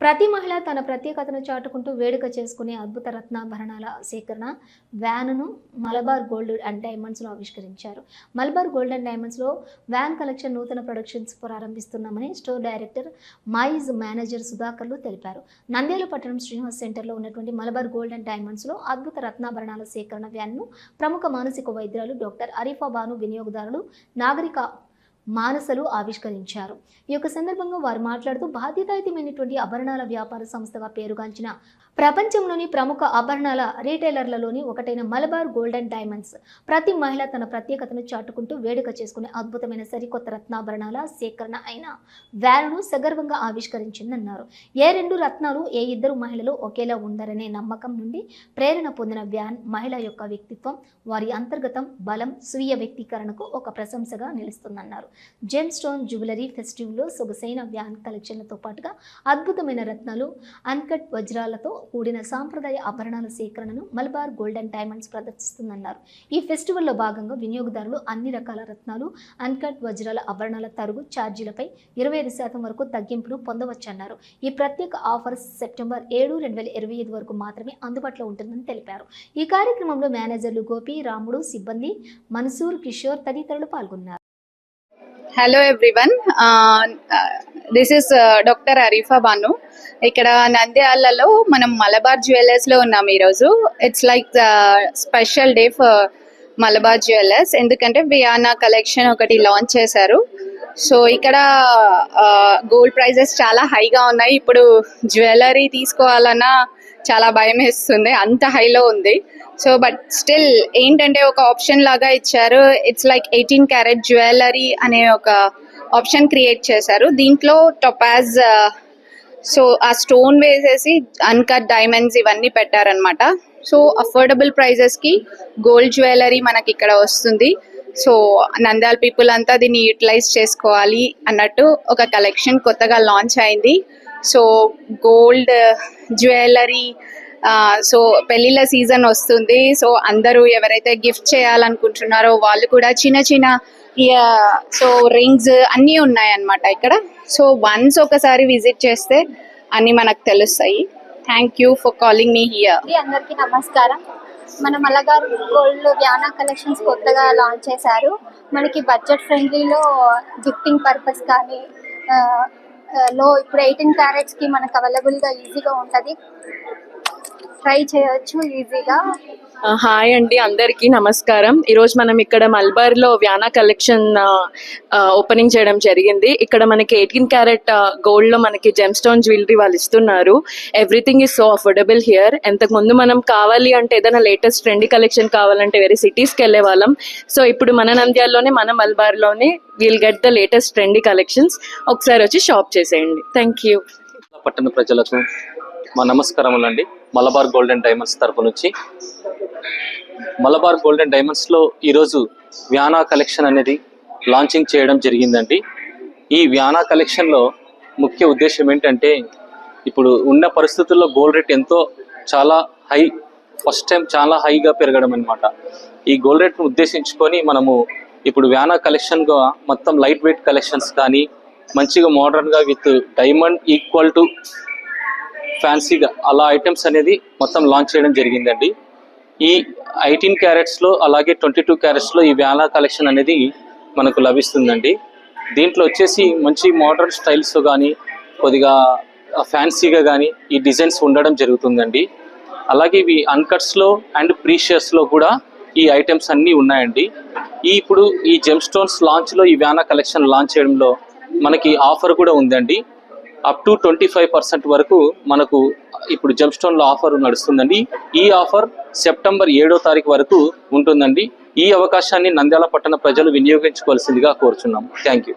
ప్రతి మహిళ తన ప్రత్యేకతను చాటుకుంటూ వేడుక చేసుకునే అద్భుత రత్నాభరణాల సేకరణ వ్యాన్ను మలబార్ గోల్డ్ అండ్ డైమండ్స్లో ఆవిష్కరించారు. మలబార్ గోల్డ్ అండ్ డైమండ్స్లో వ్యాన్ కలెక్షన్ నూతన ప్రొడక్షన్స్ ప్రారంభిస్తున్నామని స్టోర్ డైరెక్టర్ మైజ్ మేనేజర్ సుధాకర్లు తెలిపారు. నంద్యాల పట్టణం శ్రీనివాస్ సెంటర్లో ఉన్నటువంటి మలబార్ గోల్డ్ అండ్ డైమండ్స్లో అద్భుత రత్నాభరణాల సేకరణ వ్యాన్ను ప్రముఖ మానసిక వైద్యురాలు డాక్టర్ అరీఫా బాను వినియోగదారులు నాగరిక మానసలు ఆవిష్కరించారు. ఈ యొక్క సందర్భంగా వారు మాట్లాడుతూ బాధ్యతాయుతమైనటువంటి ఆభరణాల వ్యాపార సంస్థగా పేరుగాంచిన ప్రపంచంలోని ప్రముఖ ఆభరణాల రీటైలర్లలోని ఒకటైన మలబార్ గోల్డ్ అండ్ డైమండ్స్. ప్రతి మహిళ తన ప్రత్యేకతను చాటుకుంటూ వేడుక చేసుకునే అద్భుతమైన సరికొత్త రత్నాభరణాల సేకరణ అయిన వ్యాన్ను సగర్వంగా ఆవిష్కరించిందన్నారు. ఏ రెండు రత్నాలు ఏ ఇద్దరు మహిళలు ఒకేలా ఉండరనే నమ్మకం నుండి ప్రేరణ పొందిన వ్యాన్ మహిళ యొక్క వ్యక్తిత్వం వారి అంతర్గతం బలం స్వీయ వ్యక్తీకరణకు ఒక ప్రశంసగా నిలుస్తుందన్నారు. జెమ్ స్టోన్ జ్యువెలరీ ఫెస్టివల్లో సొగసైన వ్యాన్ కలెక్షన్లతో పాటుగా అద్భుతమైన రత్నాలు అన్కట్ వజ్రాలతో కూడిన సాంప్రదాయ ఆభరణాల సేకరణను మలబార్ గోల్డెన్ డైమండ్స్ ప్రదర్శిస్తుందన్నారు. ఈ ఫెస్టివల్లో భాగంగా వినియోగదారులు అన్ని రకాల రత్నాలు అన్కట్ వజ్రాల ఆభరణాల తరుగు ఛార్జీలపై ఇరవై ఐదు శాతం వరకు తగ్గింపును పొందవచ్చన్నారు. ఈ ప్రత్యేక ఆఫర్ సెప్టెంబర్ ఏడు రెండు వేల ఇరవై ఐదు వరకు మాత్రమే అందుబాటులో ఉంటుందని తెలిపారు. ఈ కార్యక్రమంలో మేనేజర్లు గోపి రాముడు సిబ్బంది మన్సూర్ కిషోర్ తదితరులు పాల్గొన్నారు. Hello everyone this is doctor Arifa Banu ఇక్కడ నంద్యాలలో మనం మలబార్ జ్యువెలర్స్లో ఉన్నాం ఈరోజు. It's like special day for Malabar jewellers. ఎందుకంటే వియానా కలెక్షన్ ఒకటి లాంచ్ చేశారు. సో ఇక్కడ uh, గోల్డ్ ప్రైజెస్ చాలా హైగా ఉన్నాయి. ఇప్పుడు జ్యువెలరీ తీసుకోవాలన్నా చాలా భయం వేస్తుంది అంత హైలో ఉంది. సో బట్ స్టిల్ ఏంటంటే ఒక ఆప్షన్ లాగా ఇచ్చారు. It's like eighteen carat jewellery అనే ఒక ఆప్షన్ క్రియేట్ చేశారు. దీంట్లో uh, టొపాజ్ సో ఆ స్టోన్ వేసేసి అన్కట్ డైమండ్స్ ఇవన్నీ పెట్టారనమాట సో అఫోర్డబుల్ ప్రైజెస్కి గోల్డ్ జ్యువెలరీ మనకి ఇక్కడ వస్తుంది. సో నంద్యాల పీపుల్ అంతా దీన్ని యూటిలైజ్ చేసుకోవాలి అన్నట్టు ఒక కలెక్షన్ కొత్తగా లాంచ్ అయింది. సో గోల్డ్ జ్యువెలరీ సో పెళ్ళిళ్ళ సీజన్ వస్తుంది. సో అందరూ ఎవరైతే గిఫ్ట్ చేయాలనుకుంటున్నారో వాళ్ళు కూడా చిన్న చిన్న సో రింగ్స్ అన్నీ ఉన్నాయన్నమాట ఇక్కడ. సో వన్స్ ఒకసారి విజిట్ చేస్తే అన్నీ మనకు తెలుస్తాయి. Thank you for calling me here. అందరికీ నమస్కారం. మన మలగారు గోల్డ్ వ్యానా కలెక్షన్స్ కొత్తగా లాంచ్ చేశారు. మనకి బడ్జెట్ ఫ్రెండ్లీలో గిఫ్టింగ్ పర్పస్ కానీ లో ఇప్పుడు ఎయిటీన్ క్యారెట్స్కి మనకు అవైలబుల్గా ఈజీగా ఉంటుంది. ట్రై చేయొచ్చు ఈజీగా హాయ్ అండి అందరికీ నమస్కారం. ఈరోజు మనం ఇక్కడ మల్బార్లో వ్యానా కలెక్షన్ ఓపెనింగ్ చేయడం జరిగింది. ఇక్కడ మనకి ఎయిటీన్ క్యారెట్ గోల్డ్లో మనకి జెమ్ స్టోన్ జ్యువెలరీ వాళ్ళు ఇస్తున్నారు. Everything is so affordable here ఎంతకు ముందు మనం కావాలి అంటే ఏదైనా లేటెస్ట్ ట్రెండీ కలెక్షన్ కావాలంటే వేరే సిటీస్కి వెళ్ళే వాళ్ళం. సో ఇప్పుడు మన నంద్యాల్లోనే మన మల్బార్లోనే will get the latest trendy collections ఒకసారి వచ్చి షాప్ చేసేయండి. థ్యాంక్ యూ పట్టణ ప్రజలకు మా నమస్కారములండి. మలబార్ గోల్డెన్ డైమండ్స్ తరపు నుంచి మలబార్ గోల్డెన్ డైమండ్స్లో ఈరోజు వ్యానా కలెక్షన్ అనేది లాంచింగ్ చేయడం జరిగిందండి. ఈ వ్యానా కలెక్షన్లో ముఖ్య ఉద్దేశం ఏంటంటే ఇప్పుడు ఉన్న పరిస్థితుల్లో గోల్డ్ రేట్ ఎంతో చాలా హై ఫస్ట్ టైం చాలా హైగా పెరగడం అనమాట ఈ గోల్డ్ రేట్ను ఉద్దేశించుకొని మనము ఇప్పుడు వ్యానా కలెక్షన్గా మొత్తం లైట్ వెయిట్ కలెక్షన్స్ కానీ మంచిగా మోడర్న్గా విత్ డైమండ్ ఈక్వల్ టు ఫ్యాన్సీగా అలా ఐటమ్స్ అనేది మొత్తం లాంచ్ చేయడం జరిగిందండి. ఈ ఎయిటీన్ క్యారెట్స్లో అలాగే ట్వంటీ టూ క్యారెట్స్లో ఈ వ్యాలా కలెక్షన్ అనేది మనకు లభిస్తుందండి. దీంట్లో వచ్చేసి మంచి మోడర్న్ స్టైల్స్ కానీ కొద్దిగా ఫ్యాన్సీగా కానీ ఈ డిజైన్స్ ఉండడం జరుగుతుందండి. అలాగే ఇవి అన్కట్స్లో అండ్ ప్రీషియస్లో కూడా ఈ ఐటమ్స్ అన్నీ ఉన్నాయండి. ఈ ఇప్పుడు ఈ జెమ్ స్టోన్స్ లాంచ్లో ఈ వ్యానా కలెక్షన్ లాంచ్ చేయడంలో మనకి ఆఫర్ కూడా ఉందండి. Up to twenty five percent వరకు మనకు ఇప్పుడు జెమ్ స్టోన్లో ఆఫర్ నడుస్తుందండి. ఈ ఆఫర్ సెప్టెంబర్ ఏడో తారీఖు వరకు ఉంటుందండి. ఈ అవకాశాన్ని నంద్యాల పట్టణ ప్రజలు వినియోగించుకోవాల్సిందిగా కోరుచున్నాం thank you